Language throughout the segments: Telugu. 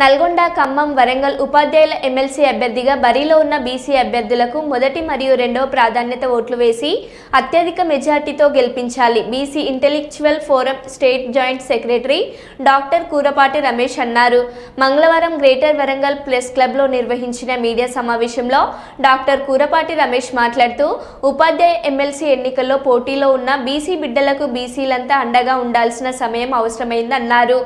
నల్గొండ ఖమ్మం వరంగల్ ఉపాధ్యాయుల ఎమ్మెల్సీ అభ్యర్థిగా బరిలో ఉన్న బీసీ అభ్యర్థులకు మొదటి మరియు రెండవ ప్రాధాన్యత ఓట్లు వేసి అత్యధిక మెజార్టీతో గెలిపించాలి. BC intellectual forum state joint secretary doctor Kurapati Ramesh అన్నారు. మంగళవారం గ్రేటర్ వరంగల్ ప్రెస్ క్లబ్లో నిర్వహించిన మీడియా సమావేశంలో డాక్టర్ కూరపాటి రమేష్ మాట్లాడుతూ ఉపాధ్యాయ ఎమ్మెల్సీ ఎన్నికల్లో పోటీలో ఉన్న బీసీ బిడ్డలకు బీసీలంతా అండగా ఉండాల్సిన సమయం అవసరమైందన్నారు.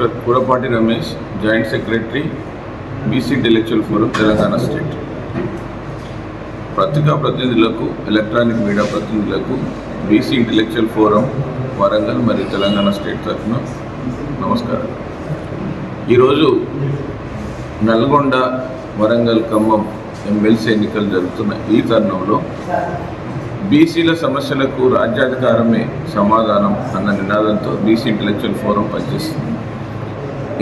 Doctor Kurapati Ramesh joint secretary BC intellectual forum Telangana state. పత్రికా ప్రతినిధులకు ఎలక్ట్రానిక్ మీడియా ప్రతినిధులకు బీసీ ఇంటెలెక్చువల్ ఫోరం వరంగల్ మరియు తెలంగాణ స్టేట్ తరఫున నమస్కారం. ఈరోజు నల్గొండ వరంగల్ ఖమ్మం ఎమ్మెల్సీ ఎన్నికలు జరుగుతున్న ఈ తరుణంలో బీసీల సమస్యలకు రాజ్యాధికారమే సమాధానం అన్న నినాదంతో బీసీ ఇంటెలెక్చువల్ ఫోరం పనిచేస్తుంది.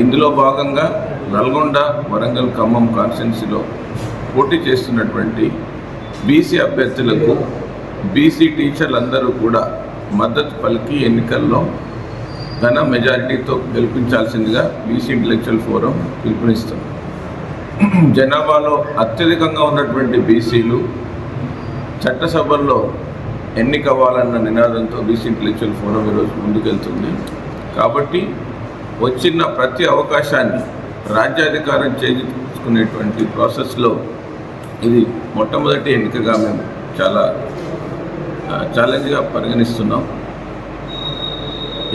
ఇందులో భాగంగా నల్గొండ వరంగల్ ఖమ్మం కాన్స్టిట్యున్సీలో పోటీ చేస్తున్నటువంటి బీసీ అభ్యర్థులకు బీసీ టీచర్లందరూ కూడా మద్దతు పలికి ఎన్నికల్లో ఘన మెజారిటీతో గెలిపించాల్సిందిగా బీసీ ఇంటలెక్చువల్ ఫోరం పిలుపునిస్తుంది. జనాభాలో అత్యధికంగా ఉన్నటువంటి బీసీలు చట్టసభల్లో ఎన్నికవ్వాలన్న నినాదంతో బీసీ ఇంటలెక్చువల్ ఫోరం ఈరోజు ముందుకెళ్తుంది. కాబట్టి వచ్చిన ప్రతి అవకాశాన్ని రాజ్యాధికారం చేయించుకునేటువంటి ప్రాసెస్లో ఇది మొట్టమొదటి ఎన్నికగా మేము చాలా ఛాలెంజ్గా పరిగణిస్తున్నాం.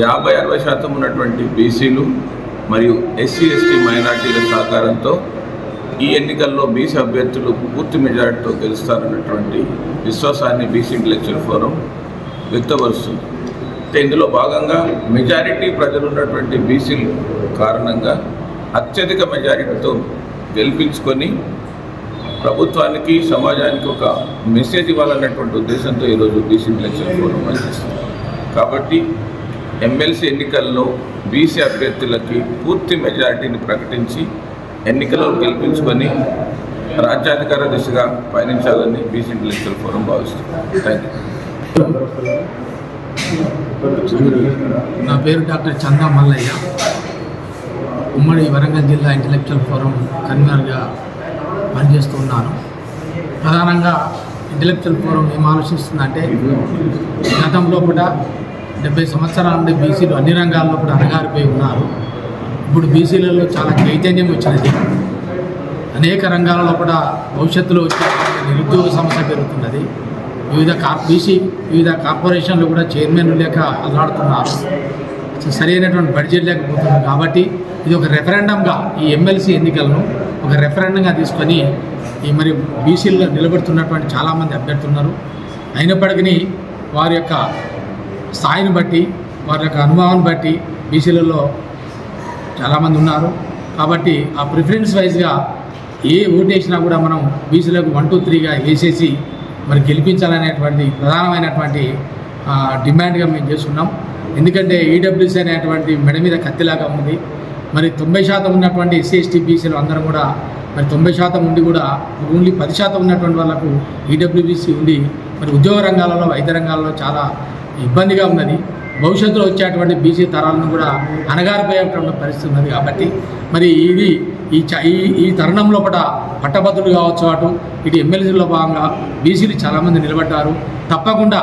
యాభై అరవై శాతం ఉన్నటువంటి బీసీలు మరియు ఎస్సీ ఎస్టీ మైనార్టీల సహకారంతో ఈ ఎన్నికల్లో బీసీ అభ్యర్థులు పూర్తి మెజారిటీతో గెలుస్తారన్నటువంటి విశ్వాసాన్ని బీసీ ఇంటలెక్చువల్ ఫోరం వ్యక్తపరుస్తుంది. అయితే ఇందులో భాగంగా మెజారిటీ ప్రజలు ఉన్నటువంటి బీసీలు కారణంగా అత్యధిక మెజారిటీతో గెలిపించుకొని ప్రభుత్వానికి సమాజానికి ఒక మెసేజ్ ఇవ్వాలన్నటువంటి ఉద్దేశంతో ఈరోజు బీసీ ఎలక్షన్ ఫోరం పనిచేస్తుంది కాబట్టి ఎమ్మెల్సీ ఎన్నికల్లో బీసీ అభ్యర్థులకి పూర్తి మెజారిటీని ప్రకటించి ఎన్నికల్లో గెలిపించుకొని రాజ్యాధికార దిశగా పయనించాలని బీసీ ఇంటలెక్చువల్ ఫోరం భావిస్తుంది థ్యాంక్ యూ నా పేరు డాక్టర్ చందా మల్లయ్య. ఉమ్మడి వరంగల్ జిల్లా ఇంటలెక్చువల్ ఫోరం కన్వీనర్గా పనిచేస్తున్నాను ప్రధానంగా ఇంటలెక్చువల్ ఫోరం ఏం ఆలోచిస్తుందంటే గతంలో కూడా డెబ్బై సంవత్సరాల నుండి బీసీలు అన్ని రంగాల్లో కూడా అణగారిపోయి ఉన్నారు. ఇప్పుడు బీసీలలో చాలా చైతన్యం వచ్చినది. అనేక రంగాలలో కూడా భవిష్యత్తులో వచ్చే నిరుద్యోగ సమస్య పెరుగుతున్నది. వివిధ కార్ బీసీ వివిధ కార్పొరేషన్లు కూడా చైర్మన్లు లేక అల్లాడుతున్నారు. సరైనటువంటి బడ్జెట్ లేకపోతున్నారు కాబట్టి ఇది ఒక రెఫరెండంగా ఈ ఎమ్మెల్సీ ఎన్నికలను ఒక రెఫరెండంగా తీసుకొని ఈ మరి బీసీల్లో నిలబడుతున్నటువంటి చాలామంది అభ్యర్థులు ఉన్నారు అయినప్పటికీ వారి యొక్క స్థాయిని బట్టి వారి యొక్క అనుభవాన్ని బట్టి బీసీలలో చాలామంది ఉన్నారు. కాబట్టి ఆ ప్రిఫరెన్స్ వైజ్గా ఏ ఓటు వేసినా కూడా మనం బీసీలకు వన్ టూ త్రీగా వేసేసి మరి గెలిపించాలనేటువంటి ప్రధానమైనటువంటి డిమాండ్గా మేము చేస్తున్నాం. ఎందుకంటే ఈడబ్ల్యూసీ అనేటువంటి మెడ మీద కత్తిలాగా ఉంది. మరి తొంభై శాతం ఉన్నటువంటి ఎస్సీ ఎస్టీ బీసీలు అందరం కూడా మరి తొంభై శాతం ఉండి కూడా ఓన్లీ పది శాతం ఉన్నటువంటి వాళ్ళకు ఈడబ్ల్యూబీసీ ఉండి మరి ఉద్యోగ రంగాలలో వైద్య రంగాలలో చాలా ఇబ్బందిగా ఉన్నది. భవిష్యత్తులో వచ్చేటువంటి బీసీ తరాలను కూడా అణగారిపోయేటువంటి పరిస్థితి ఉన్నది కాబట్టి మరి ఇది ఈ ఈ ఈ తరుణంలో పట పట్టభద్రులు కావచ్చు అటు ఇటు ఎమ్మెల్యేలో భాగంగా బీసీలు చాలామంది నిలబడ్డారు. తప్పకుండా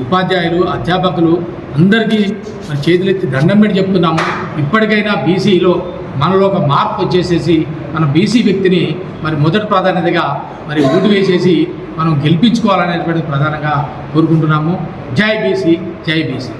ఉపాధ్యాయులు అధ్యాపకులు అందరికీ మన చేతులెత్తి దండం పెట్టి చెప్తున్నాము. ఇప్పటికైనా బీసీలో మనలో ఒక మార్పు వచ్చేసేసి మన బీసీ వ్యక్తిని మరి మొదటి ప్రాధాన్యతగా మరి ఓటు వేసేసి మనం గెలిపించుకోవాలనేటువంటి ప్రధానంగా కోరుకుంటున్నాము. జై బీసీ జై బీసీ.